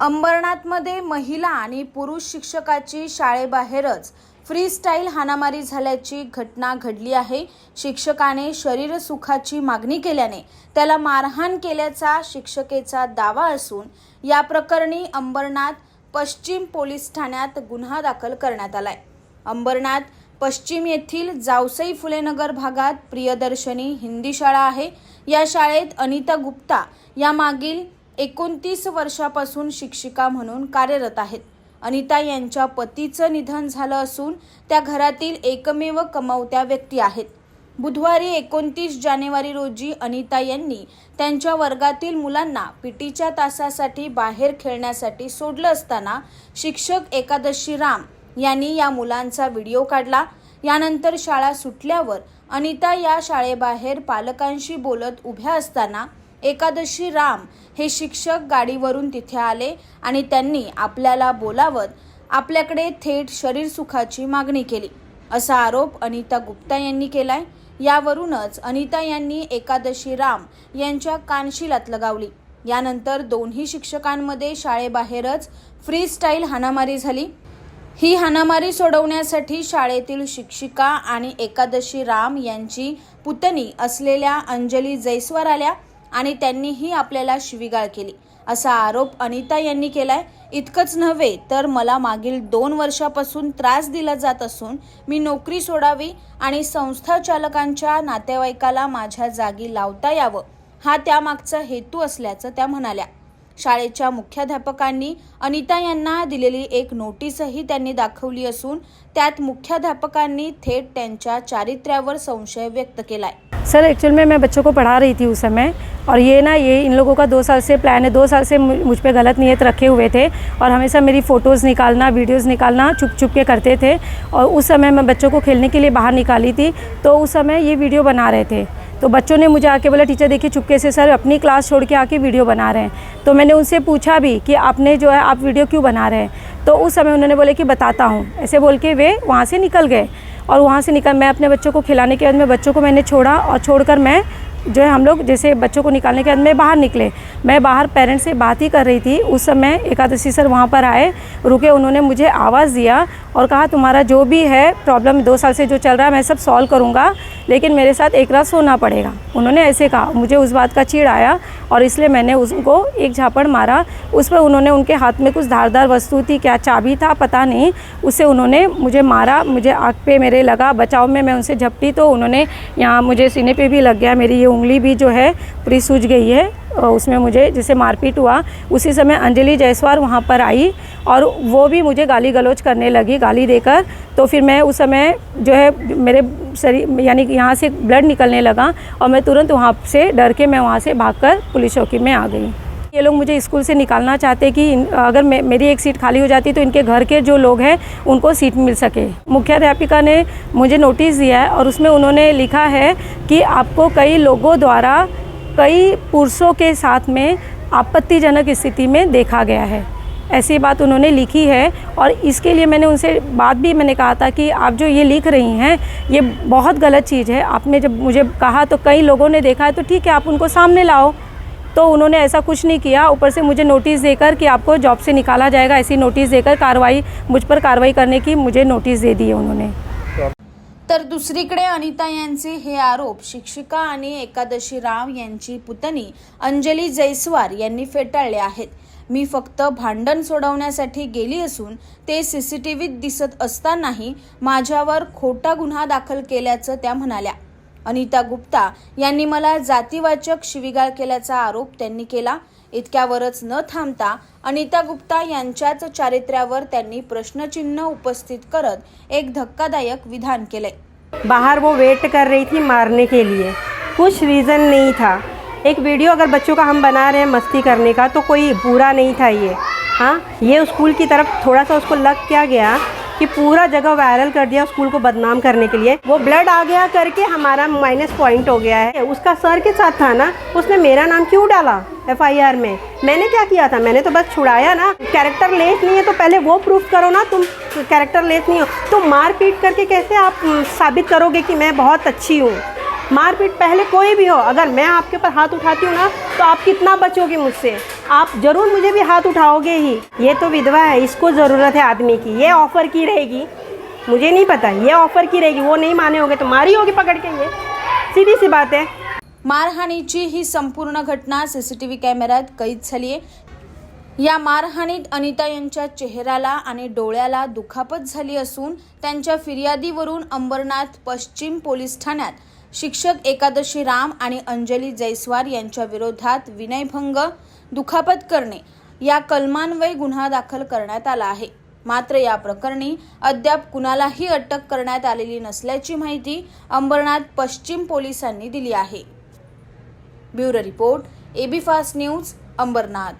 अंबरनाथमध्ये महिला आणि पुरुष शिक्षकाची शाळेबाहेरच फ्रीस्टाईल हाणामारी झाल्याची घटना घडली आहे. शिक्षकाने शरीरसुखाची मागणी केल्याने त्याला मारहाण केल्याचा शिक्षकेचा दावा असून या प्रकरणी अंबरनाथ पश्चिम पोलीस ठाण्यात गुन्हा दाखल करण्यात आलाय. अंबरनाथ पश्चिम येथील जावसई फुलेनगर भागात प्रियदर्शनी हिंदी शाळा आहे. या शाळेत अनिता गुप्ता या मागील एकोणतीस वर्षापासून शिक्षिका म्हणून कार्यरत आहेत. अनिता यांच्या पतीचं निधन झालं असून त्या घरातील एकमेव कमावत्या व्यक्ती आहेत. बुधवारी एकोणतीस जानेवारी रोजी अनिता यांनी त्यांच्या वर्गातील मुलांना पीटीच्या तासासाठी बाहेर खेळण्यासाठी सोडलं असताना शिक्षक एकादशी राम यांनी या मुलांचा व्हिडिओ काढला. यानंतर शाळा सुटल्यावर अनिता या शाळेबाहेर पालकांशी बोलत उभ्या असताना एकादशी राम हे शिक्षक गाडीवरून तिथे आले आणि त्यांनी आपल्याला बोलावत आपल्याकडे थेट शरीर सुखाची मागणी केली. असा आरोप अनिता गुप्ता यांनी केलाय. यावरूनच अनिता यांनी एकादशी राम यांच्या कानशिलात लगावली. यानंतर दोन्ही शिक्षकांमध्ये शाळेबाहेरच फ्री स्टाईल हाणामारी झाली. ही हाणामारी सोडवण्यासाठी शाळेतील शिक्षिका आणि एकादशी राम यांची पुतणी असलेल्या अंजली जैस्वार आल्या. आणि त्यांनीही आपल्याला शिवीगाळ केली. असा आरोप अनिता यांनी केलाय. इतकंच नव्हे तर मला मागील दोन वर्षापासून त्रास दिला जात असून मी नोकरी सोडावी आणि संस्था चालकांच्या नातेवाईकाला माझ्या जागी लावता यावं हा त्यामागचा हेतू असल्याचं त्या म्हणाल्या. शाळेच्या मुख्याध्यापकांनी अनिता यांना दिलेली एक नोटीसही त्यांनी दाखवली असून त्यात मुख्याध्यापकांनी थेट त्यांच्या चारित्र्यावर संशय व्यक्त केलाय. सर एक्चुअल में मैं बच्चों को पढ़ा रही थी उस समय और ये ना ये इन लोगों का दो साल से प्लान है दो साल से मुझ पे गलत नीयत रखे हुए थे और हमेशा मेरी फ़ोटोज़ निकालना वीडियोज़ निकालना छुप छुप के करते थे और उस समय मैं बच्चों को खेलने के लिए बाहर निकाली थी तो उस समय ये वीडियो बना रहे थे। तो बच्चों ने मुझे आके बोला, टीचर देखिए, चुपके से सर अपनी क्लास छोड़ के आके वीडियो बना रहे हैं। तो मैंने उनसे पूछा भी कि आपने जो है, आप वीडियो क्यों बना रहे हैं? तो उस समय उन्होंने बोले कि बताता हूँ। ऐसे बोल के वे वहाँ से निकल गए और वहाँ से निकल, मैं अपने बच्चों को खिलाने के बाद, मैं बच्चों को मैंने छोड़ा और छोड़कर मैं जो है, हम लोग जैसे बच्चों को निकालने के बाद मैं बाहर निकले। मैं बाहर पेरेंट्स से बात ही कर रही थी। उस समय एकादशी सर वहाँ पर आए, रुके, उन्होंने मुझे आवाज़ दिया और कहा, तुम्हारा जो भी है प्रॉब्लम दो साल से जो चल रहा है, मैं सब सॉल्व करूँगा, लेकिन मेरे साथ एक रात सोना पड़ेगा। उन्होंने ऐसे कहा। मुझे उस बात का चीड़ आया और इसलिए मैंने उसको एक झापड़ मारा। उस पर उन्होंने उनके हाथ में कुछ धारदार वस्तु थी, क्या चाबी था, पता नहीं। उससे उन्होंने मुझे मारा, मुझे आँख पे मेरे लगा, बचाव में मैं उनसे झपटी तो उन्होंने यहाँ मुझे सीने पे भी लग गया, मेरी ये उंगली भी जो है पूरी सूज गई है उसमें मुझे जैसे मारपीट हुआ, उसी समय अंजलि जायसवाल वहाँ पर आई, और वो भी मुझे गाली गलौज करने लगी, गाली देकर। तो फिर मैं उस समय जो है मेरे शरीर, यानी कि यहाँ से ब्लड निकलने लगा, और मैं तुरंत वहाँ से, डर के मैं वहाँ से भागकर पुलिस चौकी में आ गई। ये लोग मुझे स्कूल से निकालना चाहते कि अगर मे, मेरी एक सीट खाली हो जाती तो इनके घर के जो लोग हैं उनको सीट मिल सके। मुख्याध्यापिका ने मुझे नोटिस दिया है और उसमें उन्होंने लिखा है कि आपको कई लोगों द्वारा कई पुरुषों के साथ में आपत्तिजनक स्थिति में देखा गया है। ऐसी बात उन्होंने लिखी है और इसके लिए मैंने उनसे बात भी मैंने कहा था कि आप जो ये लिख रही हैं ये बहुत गलत चीज़ है। आपने जब मुझे कहा तो कई लोगों ने देखा है तो ठीक है आप उनको सामने लाओ। तो उन्होंने ऐसा कुछ नहीं किया। ऊपर से मुझे नोटिस देकर कि आपको जॉब से निकाला जाएगा ऐसी नोटिस देकर कार्रवाई मुझ पर कार्रवाई करने की मुझे नोटिस दे दी है उन्होंने। तर दुसरीकडे अनिता यांचे हे आरोप शिक्षिका आणि एकादशी राव यांची पुतणी अंजली जैस्वार यांनी फेटाळले आहेत. मी फक्त भांडण सोडवण्यासाठी गेली असून ते सीसीटीव्हीत दिसत असतानाही माझ्यावर खोटा गुन्हा दाखल केल्याचं त्या म्हणाल्या. अनिता गुप्ता यांनी मला जातीवाचक शिवीगाळ केल्याचा आरोप त्यांनी केला. इतक्यावरच न थांबता अनिता गुप्ता यांच्याच चारित्र्यावर त्यांनी प्रश्नचिन्ह उपस्थित करत एक धक्कादायक विधान केले. बाहर वो वेट कर रही थी मारने के लिए. कुछ रीज़न नहीं था. एक वीडियो अगर बच्चों का हम बना रहे हैं मस्ती करने का तो कोई बुरा नहीं था ये. हाँ ये स्कूल की तरफ थोड़ा सा उसको लग क्या गया? कि पूरा जगह वायरल कर दिया स्कूल को बदनाम करने के लिए। वो ब्लड आ गया करके हमारा माइनस पॉइंट हो गया है। उसका सर के साथ था ना, उसने मेरा नाम क्यों डाला एफआईआर में? मैंने क्या किया था? मैंने तो बस छुड़ाया ना। कैरेक्टर लेस नहीं है तो पहले वो प्रूफ करो ना तुम। कैरेक्टर लेस नहीं हो। तो मार पीट करके कैसे आप साबित करोगे कि मैं बहुत अच्छी हूँ? मारपीट पहले कोई भी हो, अगर मैं आपके ऊपर हाथ उठाती हूँ ना तो आप कितना बचोगे मुझसे? आप जरूर मुझे भी हाथ उठाओगे ही। ये तो विधवा है इसको ज़रूरत है आदमी की। ये ऑफ़र की रहेगी। मुझे नहीं पता ये ऑफ़र की रहेगी। वो नहीं माने होगे तो मारी होगी पकड़ के ये। सीधी सी बात है। मारहाणीची ही संपूर्ण घटना सीसीटीव्ही कॅमेऱ्यात कैद झाली आहे. या मारहाणीत अनिता यांच्या चेहऱ्याला आणि डोळ्याला दुखापत झाली असून त्यांच्या फिर्यादीवरून अंबरनाथ पश्चिम पोलीस ठाण्यात. शिक्षक एकादशी राम आणि अंजली जैस्वार यांच्या विरोधात विनयभंग दुखापत करणे या कलमान्वये गुन्हा दाखल करण्यात आला आहे. मात्र या प्रकरणी अद्याप कुणालाही अटक करण्यात आलेली नसल्याची माहिती अंबरनाथ पश्चिम पोलिसांनी दिली आहे. Bureau report AB fast news Ambarnath.